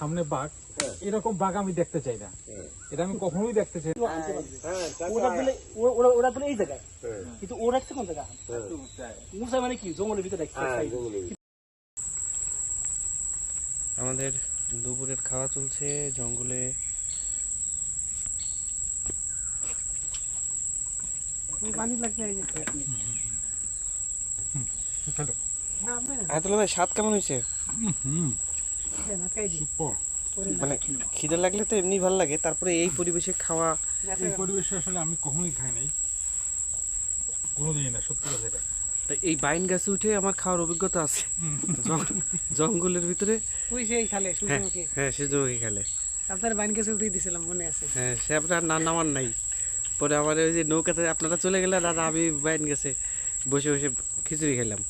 সামনে বাঘ এরকম বাঘ আমি দেখতে চাই না। এটা আমি কখনোই দেখতে চাই না। ওরা বলে ওরা ওরা বলে এই জায়গায়। কিন্তু ও রাখছে কোন জায়গা? মুসা মানে কি? জঙ্গলের ভিতরে আমাদের দুপুরের খাওয়া চলছে জঙ্গলে পানি লাগবে এই যে চলো। আয়তুল্লাহ ভাই স্বাদ কেমন হয়েছে? হুম। মানে খিদে লাগলে তো এমনি ভালো লাগে তারপরে এই পরিবেশে খাওয়া। এই পরিবেশে আসলে আমি কখনোই খাই নাই। কোনোদিনই না সত্যি কথা এটা। এই বাইন গাছে উঠে আমার খাওয়ার অভিজ্ঞতা আছে। জঙ্গলের ভিতরে সেই খালে হ্যাঁ সূর্যমুখী হ্যাঁ সে জমি খেলে। আপনার বাইন উঠিয়ে মনে আছে। হ্যাঁ সে আপনার না নামার নাই। পরে আমার ওই যে নৌকাতে আপনারা চলে গেলেন আর আমি বাইন গেছে বসে বসে খিচুড়ি খেলাম।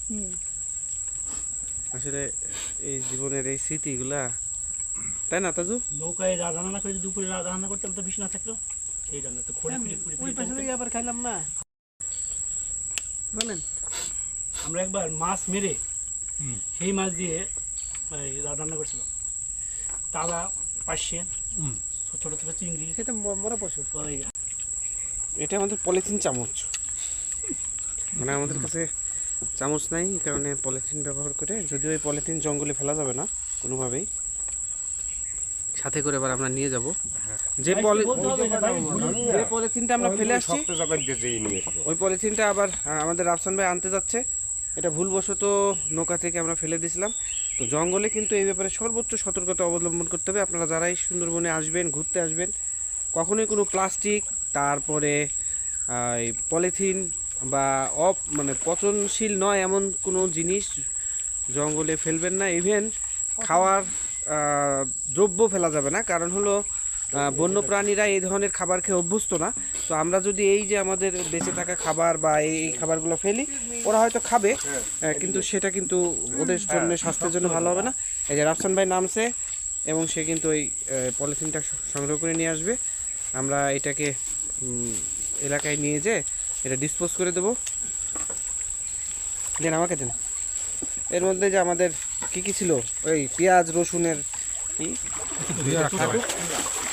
আসলে এই জীবনের এই স্মৃতিগুলা তাই না তাজু? নৌকায় রান্না করে দুপুরে রান্না করতাম তো বেশি না থাকল। সেই রান্না তো খড়ি আবার খাইলাম না। বলেন। আমরা একবার মাছ মেরে সেই মাছ দিয়ে রা- রান্না করছিলাম। তালা পাশে হুম। ছোট ছোট চিংড়ি। সেটা মরা পশু। এটা আমাদের পলিথিন চামচ। মানে আমাদের কাছে চামচ নাই এই কারণে পলিথিন ব্যবহার করে যদিও এই পলিথিন জঙ্গলে ফেলা যাবে না কোনোভাবেই। সাথে করে এবার আমরা নিয়ে যাব। যে যে পলিথিনটা আমরা ফেলে আসছি ওই পলিথিনটা আবার আমাদের রাফসান ভাই আনতে যাচ্ছে। এটা ভুলবশত নৌকা থেকে আমরা ফেলে দিয়েছিলাম। তো জঙ্গলে কিন্তু এই ব্যাপারে সর্বোচ্চ সতর্কতা অবলম্বন করতে হবে। আপনারা যারাই সুন্দরবনে আসবেন ঘুরতে আসবেন কখনোই কোনো প্লাস্টিক তারপরে এই পলিথিন বা অপ মানে পচনশীল নয় এমন কোনো জিনিস জঙ্গলে ফেলবেন না। ইভেন খাওয়ার দ্রব্য ফেলা যাবে না। কারণ হলো আহ, বন্যপ্রাণীরা এই ধরনের খাবার খেয়ে অভ্যস্ত না। তো আমরা যদি এই যে আমাদের বেঁচে থাকা খাবার বা এই খাবারগুলো ফেলি ওরা হয়তো খাবে কিন্তু সেটা কিন্তু ওদের জন্য স্বাস্থ্যের জন্য ভালো হবে না। এই যে রাফসান ভাই নামছে এবং সে কিন্তু ওই পলিথিনটা সংগ্রহ করে নিয়ে আসবে। আমরা এটাকে এলাকায় নিয়ে যে এটা ডিসপোজ করে দেবো। দেন আমাকে দেন। এর মধ্যে যে আমাদের কি কি ছিল? ওই পেঁয়াজ রসুনের কি? থাকুক।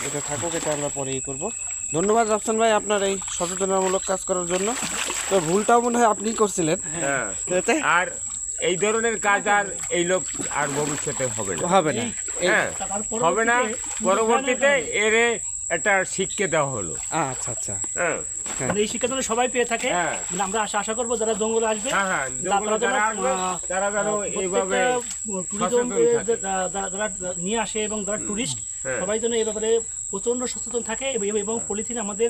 এটা থাকুক এটা আমরা পরে ই করব। ধন্যবাদ রাফসান ভাই আপনার এই সচেতনামূলক কাজ করার জন্য। তো ভুলটাও মনে হয় আপনিই করছিলেন। হ্যাঁ। আর এই ধরনের কাজ আর এই লোক আর ভবিষ্যতে হবে না। হবে না। হ্যাঁ হবে না। পরবর্তীতে- পরবর্তীতে এরে একটা শিক্ষা দেওয়া হলো। আচ্ছা আচ্ছা। হ্যাঁ। মানে এই শিক্ষা তো সবাই পেয়ে থাকে। হ্যাঁ। মানে আমরা আশা আশা করব যারা জঙ্গলে আসবে হ্যাঁ হ্যাঁ তারা যেন, যেন এইভাবে ট্যুরিজম যারা নিয়ে আসে এবং যারা টুরিস্ট হ্যাঁ। সবাই যেন এই ব্যাপারে প্রচণ্ড সচেতন থাকে এবং- পলিথিন আমাদের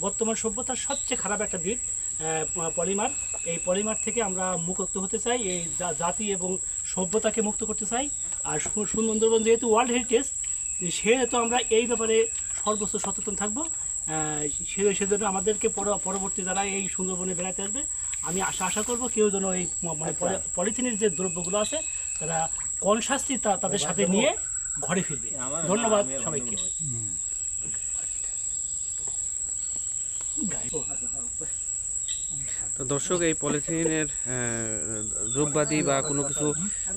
বর্তমান সভ্যতার সবচেয়ে খারাপ একটা দিক আহ, পলিমার। এই পলিমার থেকে আমরা মুক্ত হতে চাই এই জাতি এবং সভ্যতাকে মুক্ত করতে চাই। আর সুন্দরবন যেহেতু ওয়ার্ল্ড হেরিটেজ সেহেতু আমরা এই ব্যাপারে সর্বোচ্চ সচেতন থাকব। আহ, সে- সেজন্য আমাদেরকে পর- পরবর্তী যারা এই সুন্দরবনে বেড়াতে আসবে আমি আশা আশা করব কেউ যেন এই মানে পলিথিনের যে দ্রব্যগুলো আছে তারা কনসাসলি তাদের সাথে নিয়ে ঘরে ফিরবে। ধন্যবাদ সবাইকে। তো দর্শক এই পলিথিনের আহ, দ্রব্যাদি বা কোনো কিছু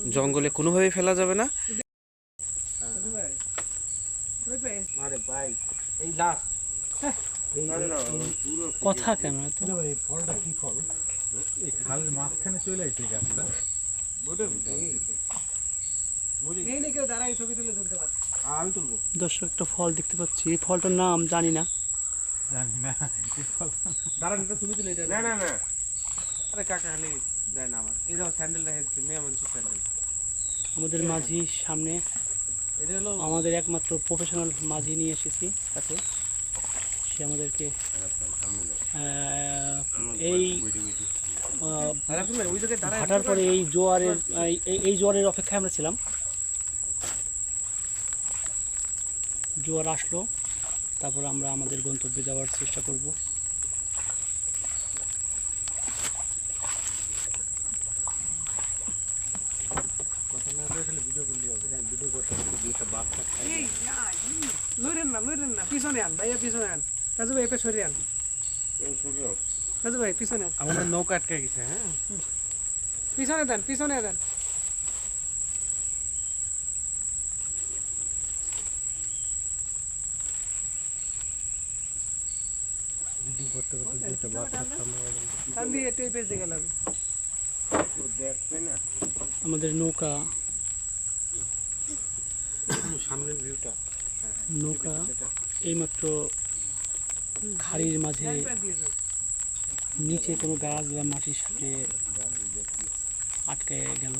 জঙ্গলে কোনোভাবেই ফেলা যাবে না। আরে ভাই এই লাস্ট কথা কেন? এই ফলটা কি ফল? এই খালের মাঝখানে চলে আসছে গাছটা। দর্শক একটা ফল দেখতে পাচ্ছি। এই ফলটার নাম জানি না। জানি না। ফল দাঁড়ান এটা তুমি তুলে এটা না না না। আরে কাকা খালি না আমার। মেয়ে স্যান্ডেল আমাদের মাঝি সামনে। আমাদের একমাত্র প্রফেশনাল মাঝি নিয়ে এসেছি সাথে সে আমাদেরকে এই হাঁটার পরে এই জোয়ারের এই জোয়ারের অপেক্ষায় আমরা ছিলাম। জোয়ার আসলো, তারপর আমরা আমাদের গন্তব্যে যাওয়ার চেষ্টা করব। লড়েন না লড়েন না পিছনে আন ভাইয়া পিছনে আন রাজু ভাই এটা আন রাজু ভাই পিছনে আমাদের নৌকা আটকে গেছে হ্যাঁ পিছনে দেন পিছনে দেন আমাদের নৌকা সামনের ভিউটা নৌকা এইমাত্র খাড়ির মাঝে নিচে কোনো গাছ বা মাটির সাথে আটকে গেল।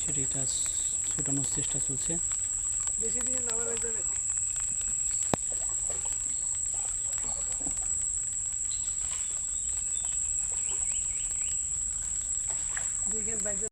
সেটা এটা ছুটানোর চেষ্টা চলছে। বেশি দিয়ে